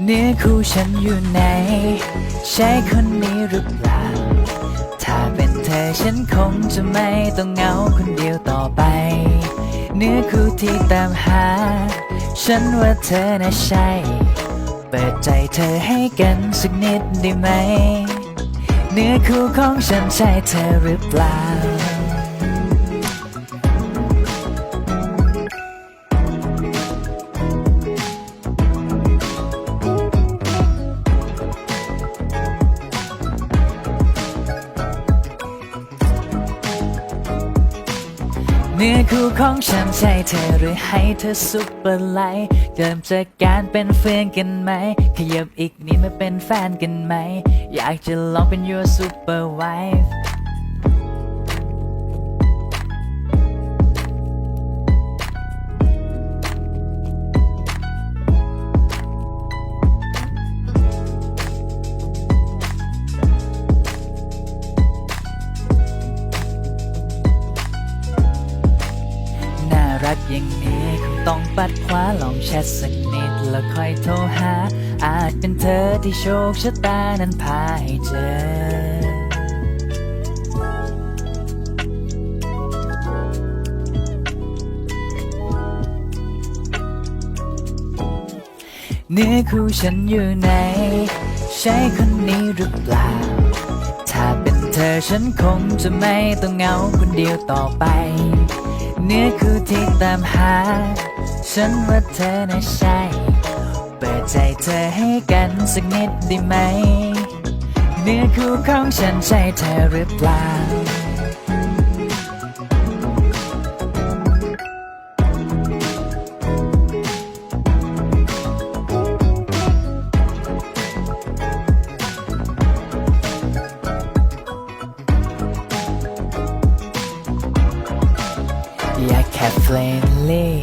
เนื้อคู่ฉันอยู่ไหน ใช่คนนี้หรือเปล่า ถ้าเป็นเธอฉันคงจะไม่ต้องเหงาคนเดียวต่อไป เนื้อคู่ที่ตามหา ฉันว่าเธอน่ะใช่ เปิดใจเธอให้กันสักนิดได้ไหม เนื้อคู่ของฉันใช่เธอหรือเปล่า นื้อคู่ของฉันใช่เธอหรือให้เธอซุปเปอร์ไลท์เริ่มจากการเป็นเฟื่อนกันไหม ขยับอีกนิดมาเป็นแฟนกันไหม อยากจะลองเป็น your super wife รักอย่างนี้คงต้องปัดขวาลองแชทสักนิดแล้วค่อยโทรหา อาจเป็นเธอที่โชคชะตานั้นพาให้เจอเนื้อคู่ฉันอยู่ไหน ใช่คนนี้หรือเปล่า ถ้าเป็นเธอฉันคงจะไม่ต้องเหงาคนเดียวต่อไป เนื้อคู่ที่ตามหา ฉันว่าเธอน่ะใช่ เปิดใจเธอให้กันสักนิดได้ไหม เนื้อคู่ของฉันใช่เธอหรือเปล่า อย